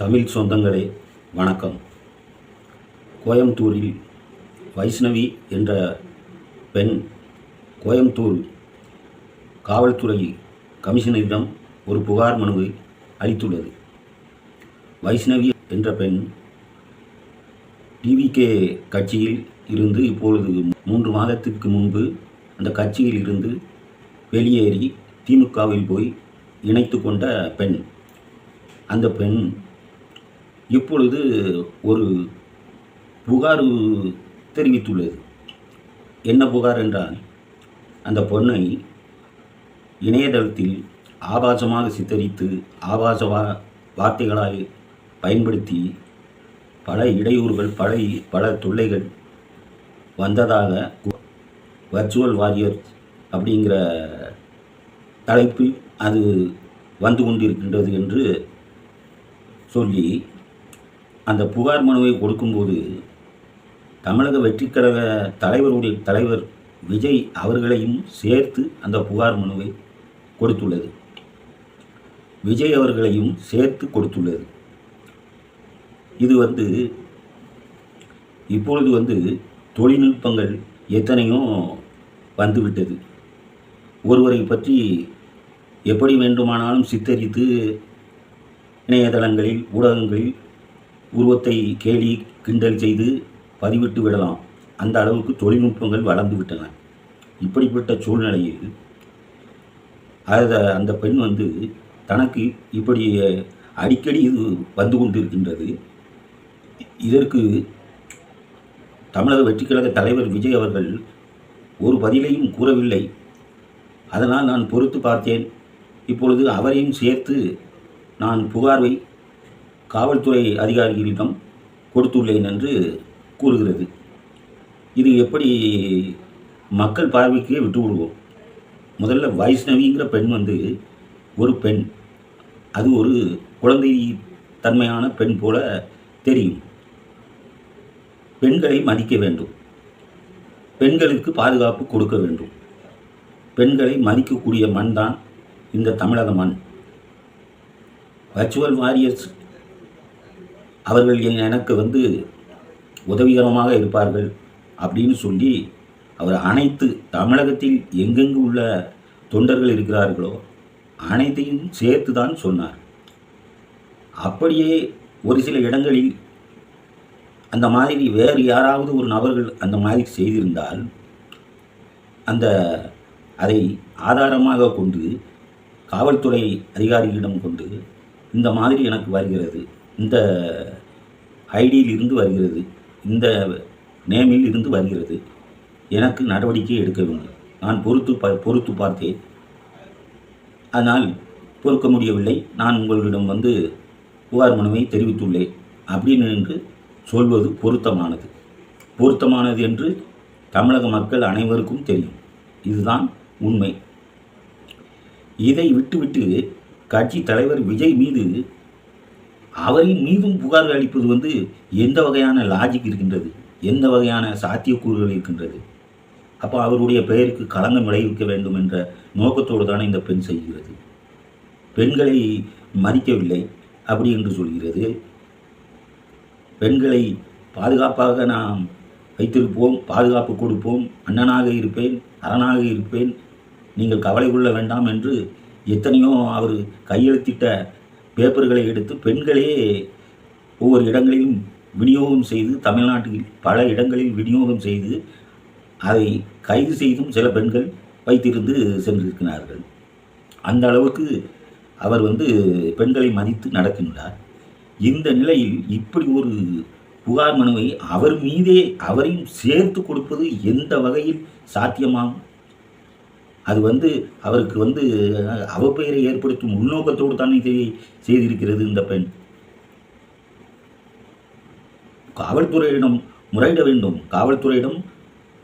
தமிழ் சொந்தங்களே வணக்கம். கோயம்புத்தூரில் வைஷ்ணவி என்ற பெண் கோயம்புத்தூர் காவல்துறை கமிஷனரிடம் ஒரு புகார் மனுவை அளித்துள்ளது. வைஷ்ணவி என்ற பெண் டிவிகே கட்சியில் இருந்து இப்பொழுது மூன்று மாதத்திற்கு முன்பு அந்த கட்சியில் இருந்து வெளியேறி திமுகவில் போய் இணைத்து கொண்ட பெண். அந்த பெண் இப்பொழுது ஒரு புகார் தெரிவித்துள்ளது. என்ன புகார் என்றால் அந்த பொண்ணை இணையதளத்தில் ஆபாசமாக சித்தரித்து ஆபாச வா வார்த்தைகளால் பயன்படுத்தி பல இடையூறுகள் பல பல தொல்லைகள் வந்ததாக வர்ச்சுவல் வாரியர் அப்படிங்கிற தலைப்பில் அது வந்து கொண்டிருக்கின்றது என்று சொல்லி அந்த புகார் மனுவை கொடுக்கும்போது தமிழக வெற்றி கழக தலைவருடைய தலைவர் விஜய் அவர்களையும் சேர்த்து அந்த புகார் மனுவை கொடுத்துள்ளது. விஜய் அவர்களையும் சேர்த்து கொடுத்துள்ளது. இது வந்து இப்பொழுது வந்து தொழில்நுட்பங்கள் எத்தனையோ வந்துவிட்டது. ஒருவரை பற்றி எப்படி வேண்டுமானாலும் சித்தரித்து இணையதளங்களில் ஊடகங்களில் உருவத்தை கேலி கிண்டல் செய்து பதிவிட்டு விடலாம். அந்த அளவுக்கு தொழில்நுட்பங்கள் வளர்ந்து விட்டன. இப்படிப்பட்ட சூழ்நிலையில் அதை அந்த பெண் வந்து தனக்கு இப்படி அடிக்கடி இது வந்து கொண்டிருக்கின்றது. இதற்கு தமிழக வெற்றிக்கழக தலைவர் விஜய் அவர்கள் ஒரு பதிலையும் கூறவில்லை. அதனால் நான் பொறுத்து பார்த்தேன். இப்பொழுது அவரையும் சேர்த்து நான் புகாரை காவல்துறை அதிகாரிகளிடம் கொடுத்துள்ளேன் என்று கூறுகிறது. இது எப்படி மக்கள் பார்வைக்கே விட்டு விடுவோம் முதல்ல வைஷ்ணவிங்கிற பெண் வந்து ஒரு பெண் அது ஒரு குழந்தை தன்மையான பெண் போல தெரியும். பெண்களை மதிக்க வேண்டும். பெண்களுக்கு பாதுகாப்பு கொடுக்க வேண்டும். பெண்களை மதிக்கக்கூடிய மண் தான் இந்த தமிழக மண். வர்ச்சுவல் வாரியர்ஸ் அவர்கள் எனக்கு வந்து உதவிகரமாக இருப்பார்கள் அப்படின்னு சொல்லி அவர் அனைத்து தமிழகத்தில் எங்கெங்கு உள்ள தொண்டர்கள் இருக்கிறார்களோ அனைத்தையும் சேர்த்து தான் சொன்னார். அப்படியே ஒரு சில இடங்களில் அந்த மாதிரி வேறு யாராவது ஒரு நபர்கள் அந்த மாதிரி செய்திருந்தால் அந்த அதை ஆதாரமாக கொண்டு காவல்துறை அதிகாரிகளிடம் கொண்டு இந்த மாதிரி எனக்கு வருகிறது. இந்த ஐடியில் இருந்து வருகிறது இந்த நேமில் இருந்து வருகிறது. எனக்கு நடவடிக்கை எடுக்க வேண்டும். நான் பொறுத்து ப பொறுத்து பார்த்தேன். அதனால் பொறுக்க முடியவில்லை. நான் உங்களிடம் வந்து புகார் மனுவை தெரிவித்துள்ளேன் அப்படின்னு என்று சொல்வது பொருத்தமானது. பொருத்தமானது என்று தமிழக மக்கள் அனைவருக்கும் தெரியும். இதுதான் உண்மை. இதை விட்டுவிட்டு கட்சி தலைவர் விஜய் மீது அவரின் மீதும் புகார் அளிப்பது வந்து எந்த வகையான லாஜிக் இருக்கின்றது? எந்த வகையான சாத்தியக்கூறுகள் இருக்கின்றது? அப்போ அவருடைய பெயருக்கு களங்கம் விளைவிக்க வேண்டும் என்ற நோக்கத்தோடு தானே இந்த பெண் செய்கிறது பெண்களை மதிக்கவில்லை அப்படி என்று சொல்கிறது. பெண்களை பாதுகாப்பாக நாம் வைத்திருப்போம் பாதுகாப்பு கொடுப்போம். அண்ணனாக இருப்பேன் அரணாக இருப்பேன். நீங்கள் கவலை கொள்ள வேண்டாம் என்று எத்தனையோ அவர் கையெழுத்திட்ட பேப்பர்களை எடுத்து பெண்களே ஒவ்வொரு இடங்களிலும் விநியோகம் செய்து தமிழ்நாட்டில் பல இடங்களில் விநியோகம் செய்து அதை கைது செய்தும் சில பெண்கள் வைத்திருந்து சென்றிருக்கிறார்கள். அந்த அளவுக்கு அவர் வந்து பெண்களை மதித்து நடக்கின்றார். இந்த நிலையில் இப்படி ஒரு புகார் மனுவை அவர் மீதே அவரையும் சேர்த்து கொடுப்பது எந்த வகையில் சாத்தியமாகும்? அது வந்து அவருக்கு வந்து அவப்பெயரை ஏற்படுத்தும் உள்நோக்கத்தோடு தானே செய் செய்திருக்கிறது இந்த பெண். காவல்துறையிடம் முறையிட வேண்டும். காவல்துறையிடம்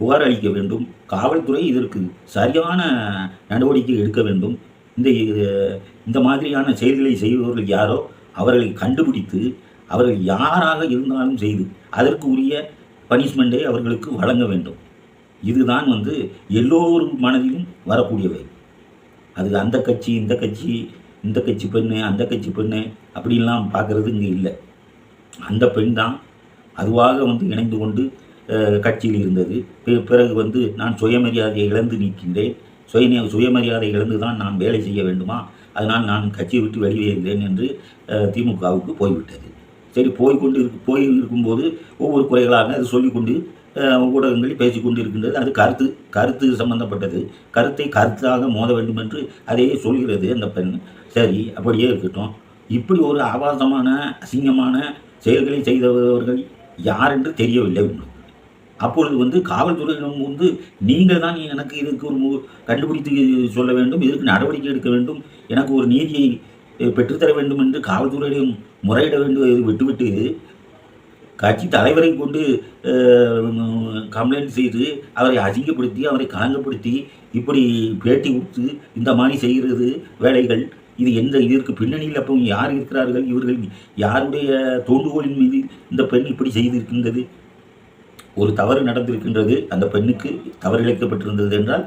புகார் அளிக்க வேண்டும். காவல்துறை இதற்கு சரியான நடவடிக்கை எடுக்க வேண்டும். இந்த இந்த மாதிரியான செயல்களை செய்பவர்கள் யாரோ அவர்களை கண்டுபிடித்து அவர்கள் யாராக இருந்தாலும் செய்து அதற்கு உரிய பனிஷ்மெண்ட்டை அவர்களுக்கு வழங்க வேண்டும். இதுதான் வந்து எல்லோரும் மனதிலும் வரக்கூடியவை. அது அந்த கட்சி இந்த கட்சி இந்த கட்சி பெண்ணு அந்த கட்சி பெண்ணு அப்படின்லாம் பார்க்குறது இங்கே இல்லை. அந்த பெண் தான் அதுவாக வந்து இணைந்து கொண்டு கட்சியில் இருந்தது. பிறகு வந்து நான் சுயமரியாதையை இழந்து நிற்கின்றேன். சுய சுயமரியாதை இழந்து தான் நான் வேலை செய்ய வேண்டுமா? அதனால் நான் கட்சியை விட்டு வெளியேறுகிறேன் என்று திமுகவுக்கு போய்விட்டது. சரி போய்க்கொண்டு இருக்கு போய் இருக்கும்போது ஒவ்வொரு குறைகளாக அது சொல்லிக்கொண்டு ஊடகங்களில் பேசி கொண்டிருக்கின்றது. அது கருத்து கருத்து சம்பந்தப்பட்டது. கருத்தை கருத்தாக மோத வேண்டும் என்று அதையே சொல்கிறது அந்த பெண். சரி அப்படியே இருக்கட்டும். இப்படி ஒரு ஆபாசமான அசிங்கமான செயல்களை செய்தவர்கள் யார் என்று தெரியவில்லை உங்களுக்கு. அப்பொழுது வந்து காவல்துறையிடம் வந்து நீங்கள் தான் எனக்கு இதுக்கு ஒரு கண்டுபிடித்து சொல்ல வேண்டும் இதற்கு நடவடிக்கை எடுக்க வேண்டும் எனக்கு ஒரு நீதியை பெற்றுத்தர வேண்டும் என்று காவல்துறையிடம் முறையிட வேண்டும். விட்டுவிட்டு கட்சி தலைவரை கொண்டு கம்ப்ளைண்ட் செய்து அவரை அசிங்கப்படுத்தி அவரை களங்கப்படுத்தி இப்படி பேட்டி கொடுத்து இந்த மாதிரி செய்கிறது வேலைகள் இது எந்த இதற்கு பின்னணியில் அப்போ யார் இருக்கிறார்கள்? இவர்கள் யாருடைய தோண்டுகோலின் மீது இந்த பெண் இப்படி செய்திருக்கின்றது? ஒரு தவறு நடந்திருக்கின்றது அந்த பெண்ணுக்கு தவறு இழைக்கப்பட்டிருந்தது என்றால்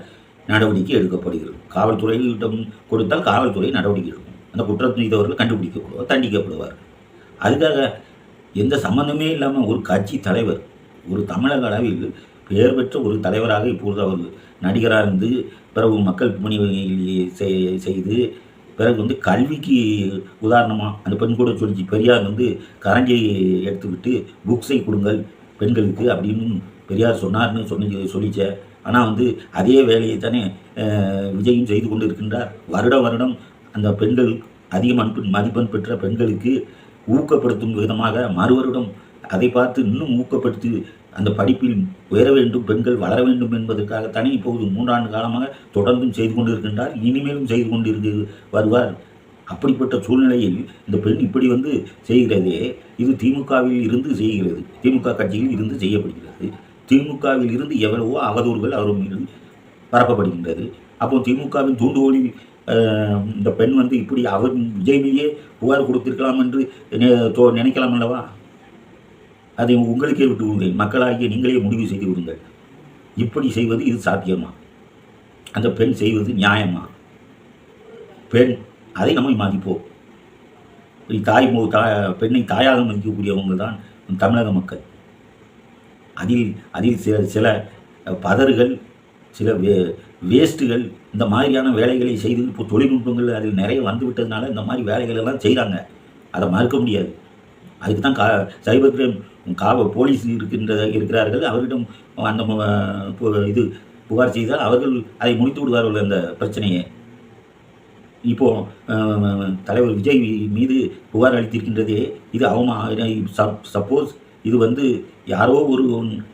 நடவடிக்கை எடுக்கப்படுகிறது. காவல்துறையிடம் கொடுத்தால் காவல்துறை நடவடிக்கை எடுக்கும். அந்த குற்றம் செய்தவர்கள் கண்டுபிடிக்கப்படுவார் தண்டிக்கப்படுவார் அதுக்காக எந்த சம்பந்தமே இல்லாமல் ஒரு கட்சி தலைவர் ஒரு தமிழக அளவில் பெயர் பெற்ற ஒரு தலைவராக இப்பொழுது அவர் நடிகராக இருந்து பிறகு மக்கள் பணி செய்- செய்து பிறகு வந்து கல்விக்கு உதாரணமாக அந்த பெண் கூட சொல்லிச்சு பெரியார் வந்து கரஞ்சியை எடுத்துக்கிட்டு புக்ஸை கொடுங்கள் பெண்களுக்கு அப்படின்னு பெரியார் சொன்னார்னு சொல்லி சொல்லிச்ச. ஆனால் வந்து அதே வேலையை தானே அஹ், விஜயும் செய்து கொண்டு இருக்கின்றார் வருடம் வருடம் அந்த பெண்கள் அதிக மதிப்பெண் மதிப்பெண் பெற்ற பெண்களுக்கு ஊக்கப்படுத்தும் விதமாக மறுவரிடம் அதை பார்த்து இன்னும் ஊக்கப்படுத்தி அந்த படிப்பில் உயர வேண்டும் பெண்கள் வளர வேண்டும் என்பதற்காகத்தானே இப்போது மூன்றாண்டு காலமாக தொடர்ந்தும் செய்து கொண்டிருக்கின்றார். இனிமேலும் செய்து கொண்டிருக்கு வருவார். அப்படிப்பட்ட சூழ்நிலையில் இந்த பெண் இப்படி வந்து செய்கிறதே இது திமுகவில் இருந்து செய்கிறது. திமுக கட்சியில் இருந்து செய்யப்படுகிறது. திமுகவில் இருந்து எவ்வளவோ அவதூறுகள் அவர் மீது பரப்பப்படுகின்றது. அப்போ திமுகவின் தூண்டுகோலில் இந்த பெண் வந்து இப்படி அவர் விஜய் மீதே புகார் கொடுத்திருக்கலாம் என்று தோ- நினைக்கலாம் அல்லவா? அதை உங்களுக்கே விட்டு விடுங்கள். மக்களாகிய நீங்களே முடிவு செய்து விடுங்கள். இப்படி செய்வது இது சாத்தியமா? அந்த பெண் செய்வது நியாயமா? பெண் அதை நம்ம மதிப்போம் இப்படி தாய் பெண்ணை தாயாக மதிக்கக்கூடியவங்க தான் தமிழக மக்கள். அதில் அதில் சில சில பதறுகள் சில வே வேஸ்ட்டுகள் இந்த மாதிரியான வேலைகளை செய்து இப்போ தொழில்நுட்பங்கள் அதில் நிறைய வந்து விட்டதுனால இந்த மாதிரி வேலைகள் எல்லாம் செய்கிறாங்க அதை மறுக்க முடியாது. அதுக்கு தான் கா சைபர் கிரைம் காவ போலீஸ் இருக்கின்ற இருக்கிறார்கள். அவர்களிடம் அந்த பு- இது புகார் செய்தால் அவர்கள் அதை முடித்து விடுவார்கள் அந்த பிரச்சனையை. இப்போ தலைவர் விஜய் மீது புகார் அளித்திருக்கின்றதே இது அவமா சப்போஸ் இது வந்து யாரோ ஒரு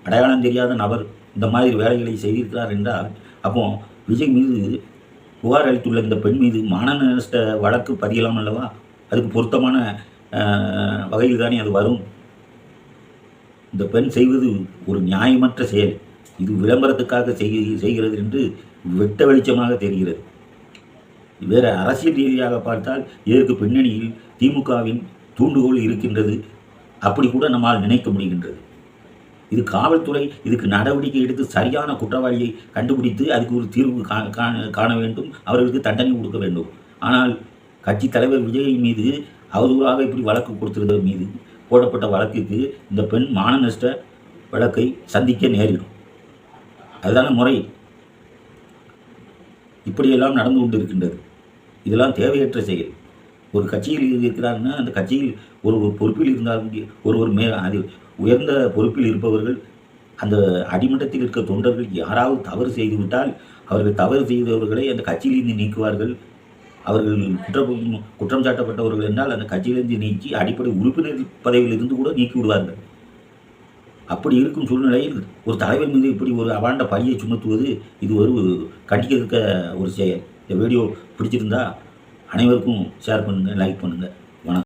அடையாளம் தெரியாத நபர் இந்த மாதிரி வேலைகளை செய்திருக்கிறார் என்றால் அப்போ விஜய் மீது புகார் அளித்துள்ள இந்த பெண் மீது மானநஷ்ட வழக்கு பதியலாம் அல்லவா? அதுக்கு பொருத்தமான வகையில் தானே அது வரும்? இந்த பெண் செய்வது ஒரு நியாயமற்ற செயல். இது விளம்பரத்துக்காக செய் செய்கிறது என்று வெட்ட வெளிச்சமாக தெரிகிறது. வேறு அரசியல் ரீதியாக பார்த்தால் இதற்கு பின்னணியில் திமுகவின் தூண்டுகோல் இருக்கின்றது. அப்படி கூட நம்மால் நினைக்க முடிகின்றது. இது காவல்துறை இதுக்கு நடவடிக்கை எடுத்து சரியான குற்றவாளியை கண்டுபிடித்து அதுக்கு ஒரு தீர்வு காண வேண்டும் அவர்களுக்கு தண்டனை கொடுக்க வேண்டும். ஆனால் கட்சி தலைவர் விஜய் மீது அவதூறாக இப்படி வழக்கு கொடுத்திருந்தவர் மீது போடப்பட்ட வழக்குக்கு இந்த பெண் மான நஷ்ட வழக்கை சந்திக்க நேரிடும். அதுதான முறை. இப்படியெல்லாம் நடந்து கொண்டு இருக்கின்றது இதெல்லாம் தேவையற்ற செயல். ஒரு கட்சியில் இருக்கிறாருன்னா அந்த கட்சியில் ஒரு ஒரு பொறுப்பில் இருந்தாலும் ஒரு மே அது உயர்ந்த பொறுப்பில் இருப்பவர்கள் அந்த அடிமட்டத்தில் இருக்க தொண்டர்கள் யாராவது தவறு செய்துவிட்டால் அவர்கள் தவறு செய்தவர்களை அந்த கட்சியிலிருந்து நீக்குவார்கள். அவர்கள் குற்றம் குற்றம் சாட்டப்பட்டவர்கள் என்றால் அந்த கட்சியிலிருந்து நீக்கி அடிப்படை உறுப்பினர் பதவியிலிருந்து கூட நீக்கி விடுவார்கள். அப்படி இருக்கும் சூழ்நிலையில் ஒரு தலைவர் மீது இப்படி ஒரு அவாண்ட பழியை சுமத்துவது இது ஒரு கண்டிக்க ஒரு செயல். இந்த வீடியோ பிடிச்சிருந்தா அனைவருக்கும் ஷேர் பண்ணுங்கள் லைக் பண்ணுங்கள்